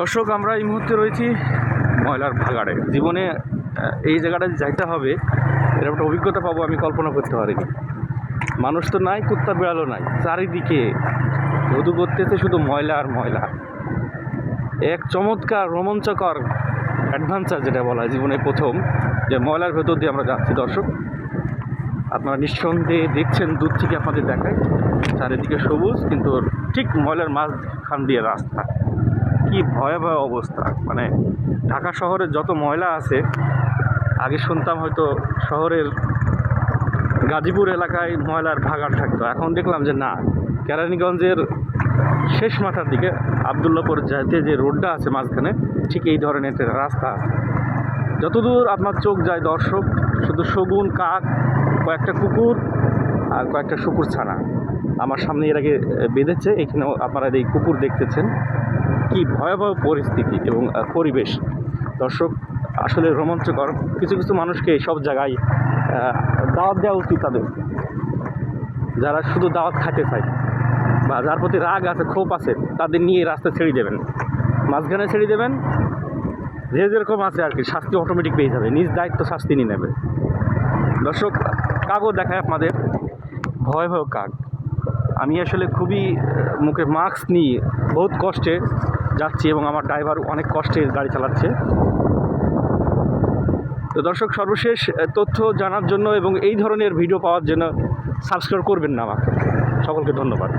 দর্শক, আমরা এই মুহূর্তে রয়েছি ময়লার ভাগাড়ে। জীবনে এই জায়গাটা যাইতে হবে, এরকম একটা অভিজ্ঞতা পাবো আমি কল্পনা করতে পারিনি। মানুষ তো নাই কুত্তা বেড়ালো নাই। চারিদিকে ধুধু করতেছে শুধু ময়লা আর ময়লা। এক চমৎকার, রোমাঞ্চকর অ্যাডভেঞ্চার যেটা বলা হয় জীবনে প্রথম, যে ময়লার ভেতর দিয়ে আমরা যাচ্ছি। দর্শক, আপনারা নিঃসন্দেহে দেখছেন, দূর থেকে আপনাদের দেখায়। চারিদিকে সবুজ, কিন্তু ঠিক ময়লার মাঝখান দিয়ে রাস্তা। কি ভয়াবহ অবস্থা? মানে ঢাকা শহরে যত ময়লা আছে, আগে শুনতাম হয়তো শহরের গাজীপুর এলাকায় ময়লার ভাগাড় থাকতো। এখন দেখলাম যে না, কেরানীগঞ্জের শেষ মাথার দিকে আবদুল্লাপুর যাইতে যে রোডটা আছে মাঝখানে, ঠিক এই ধরনের রাস্তা। যতদূর আপনার চোখ যায় দর্শক, শুধু শগুন, কাক, কয়েকটা কুকুর আর কয়েকটা শুকুর ছানা। আমার সামনে এর আগে বেঁধেছে, এখানেও আপনারা এই কুকুর দেখতেছেন। কি ভয়াবহ পরিস্থিতি এবং পরিবেশ? দর্শক, আসলে রোমাঞ্চকর। কিছু কিছু মানুষকে সব জায়গায় দাওয়াত দেওয়া উচিত তাদের। যারা শুধু দাওয়াত খাইতে চায় বা যার প্রতি রাগ আছে, ক্ষোভ আছে, তাদের নিয়ে রাস্তা ছেড়ে দেবেন। মাঝখানে ছেড়ে দেবেন, যে যেরকম আছে আর কি, শাস্তি অটোমেটিক পেয়ে যাবে, নিজ দায়িত্ব শাস্তি নিয়ে নেবে। দর্শক কাগও দেখায় আপনাদের ভয় ভয় কাক। আমি আসলে খুবই মুখে মাস্ক নিয়ে বহুত কষ্টে। যাচ্ছি এবং আমার ড্রাইভার অনেক কষ্টে গাড়ি চালাচ্ছে। তো দর্শক, সর্বশেষ তথ্য জানার জন্য এবং এই ধরনের ভিডিও পাওয়ার জন্য সাবস্ক্রাইব করবেন না আমাকে। সকলকে ধন্যবাদ।